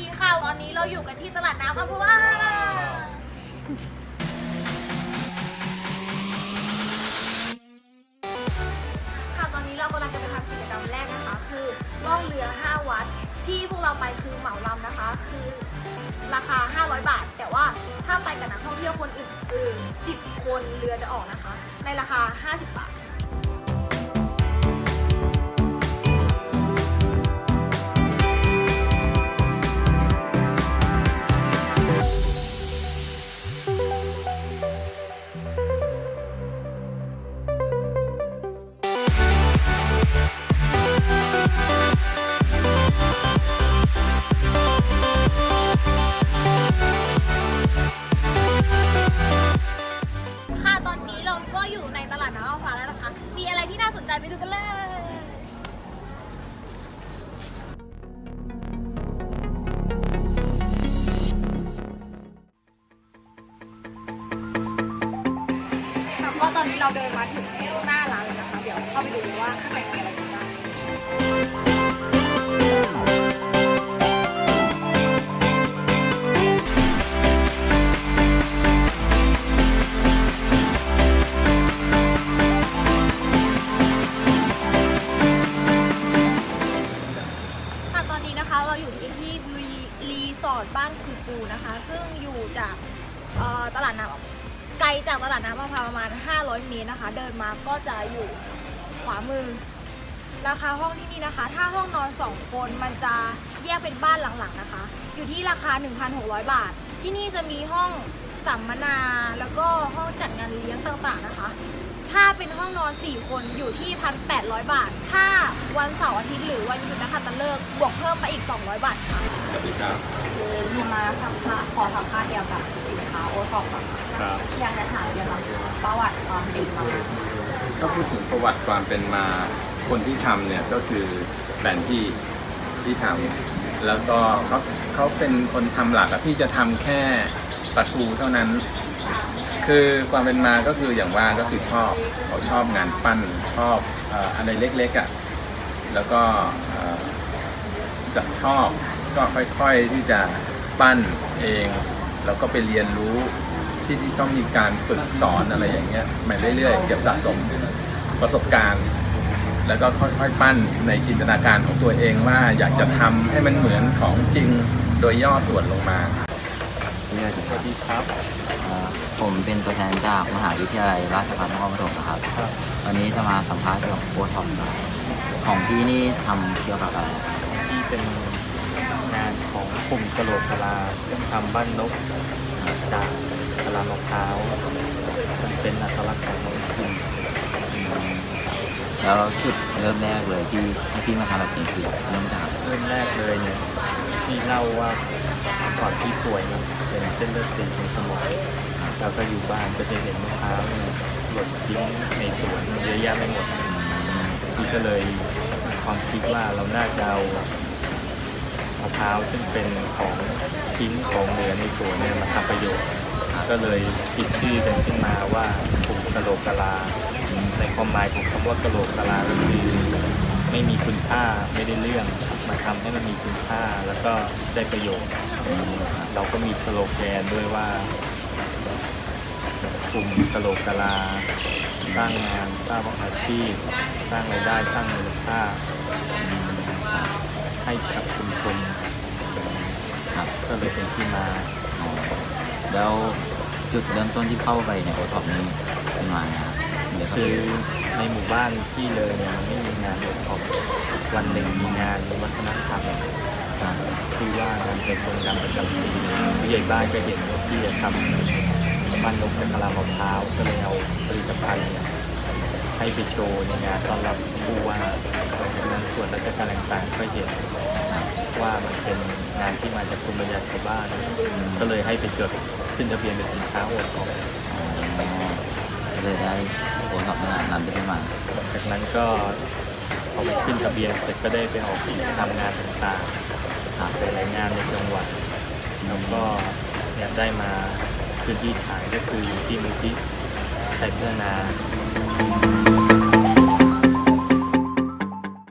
ดีค่ะ ตอนนี้เราอยู่กันที่ตลาดน้ำอำเภอว่าค่ะตอนนี้เรากำลังจะไปทำกิจกรรมแรกนะคะ คือล่องเรือ 5 วัด ที่พวกเราไปคือเหมาลำนะคะ คือราคา 500 บาท แต่ว่าถ้าไปกับนักท่องเที่ยวคนอื่นๆ10 คนเรือจะออกนะคะ ในราคา 50 บาท ตอนนี้เราเดินมาถึงหน้าร้านเลยนะคะ เดี๋ยวเข้าไปดูว่าข้างในมีอะไรกันบ้างค่ะตอนนี้นะคะเราอยู่ที่ที่รีรีสอร์ทบ้านคูปูนะคะ ซึ่งอยู่จากเอ่อตลาดน้ำ จากตลาดน้ำมะพร้าวประมาณ 500 เมตรนะคะ เดินมาก็จะอยู่ขวามือ ราคาห้องที่นี่นะคะ ถ้าห้องนอน 2 คนมันจะแยกเป็นบ้านหลังๆนะคะ อยู่ที่ราคา 1,600 บาท ที่นี่จะมีห้องสัมมนาแล้วก็ห้องจัดงานเลี้ยงต่างๆนะคะ ถ้าเป็นห้องนอน 4 คนอยู่ที่ 1,800 บาท ถ้า วันเสาร์อาทิตย์หรือวันหยุดนะคะตะเลิกษ์บวกเพิ่มไปอีก 200 บาทค่ะสวัสดีครับคือยูมาทำค่ะขอทำค่าเดียวกับสินค้าโอท็อปค่ะครับอยากจะถามเกี่ยวกับประวัติความเป็นมาก็พูดถึงประวัติความเป็นมาคนที่ทำเนี่ยก็คือแฟนพี่ที่ทำแล้วก็เขาเขาเป็นคนทำหลักอะพี่จะทำแค่ปลาทูเท่านั้น คือความเป็นมาก็คืออย่างว่าก็คือชอบเขาชอบงานปั้นชอบเอ่ออะไรเล็กๆอะ่ะ แล้วก็เอ่อจากชอบก็ค่อยๆที่จะปั้นเอง แล้วก็ไปเรียนรู้ที่ที่ต้องมีการฝึกสอนอะไรอย่างเงี้ยมาเรื่อยๆ เก็บสะสมประสบการณ์ แล้วก็ค่อยๆปั้นในจินตนาการของตัวเองว่าอยากจะทำให้มันเหมือนของจริงโดยย่อส่วนลงมาสวัสดีครับผมเป็นตัวแทนจากมหาวิทยาลัยราชภัฏนครปฐมนะครับ วันนี้จะมาสัมภาษณ์เกี่ยวกับโค้ดท็อปครับ ของพี่นี่ทำเกี่ยวกับอะไรครับที่เป็นงานของกลุ่มกะโหลกกะลาทำบ้านนกจากกะลามะพร้าวมันเป็นอัตลักษณ์ของเมืองจีนแล้วจุดเริ่มแรกเลยที่ให้พี่มาทำแบบนี้คือเริ่มจากเริ่มแรกเลยเนี่ยที่เล่าว่าก่อนที่ป่วยเนี่ยเป็นเส้นเลือดตีบในสมองแล้วก็อยู่บ้านก็จะเห็นมะพร้าวเนี่ยหล่นทิ้งในสวนเยอะแยะไปหมด พี่ก็เลยมีความคิดว่าเราน่าจะเอามะพร้าวซึ่งเป็นของทิ้งของเหลือในสวนเนี่ยมาทำประโยชน์ ก็เลยคิดชื่อกันขึ้นมาว่ากลุ่มกะโหลกกะลา ในความหมายของคำว่ากะโหลกกะลาก็คือไม่มีคุณค่าไม่ได้เรื่องมาทำให้มันมีคุณค่าแล้วก็ได้ประโยชน์ เราก็มีสโลแกนด้วยว่า กลุ่มกะโหลกกะลา สร้างงานสร้างอาชีพ สร้างรายได้สร้างมูลค่าให้กับชุมชนครับก็เลยเป็นที่มาอ๋อแล้วจุดเริ่มต้นที่เข้าไปในโค้ดท็อปนี้เป็นมาไงครับเดี๋ยวคืคือในหมู่บ้านที่เลยเนี่ยมันไม่มีงานเวิร์กช็อปวันหนึ่งมีงานวัฒนธรรมครับที่ว่างานเป็นคนดำประจำปีผู้ใหญ่บ้านก็เห็นว่าพี่จะทำ บ้านนกเป็นกะลามะพร้าวก็เลยเอาผลิตภัณฑ์เนี่ยให้ไปโชว์ในงานต้อนรับผู้ว่าดังนั้นส่วนราชการต่างๆก็เห็นว่ามันเป็นงานที่มาจากภูมิปัญญาชาวบ้านก็เลยให้ไปจดขึ้นทะเบียนเป็นสินค้าโอท็อปอ๋อก็เลยได้โค้ดท็อปนั้นนั้นขึ้นมาจากนั้นก็พอไปขึ้นทะเบียนเสร็จก็ได้ไปออกทำงานต่างๆครับหลายๆงานในจังหวัดแล้วก็เนี่ยได้มา พื้นที่ขายก็คืออยู่ที่มูลที่ไทยพัฒนา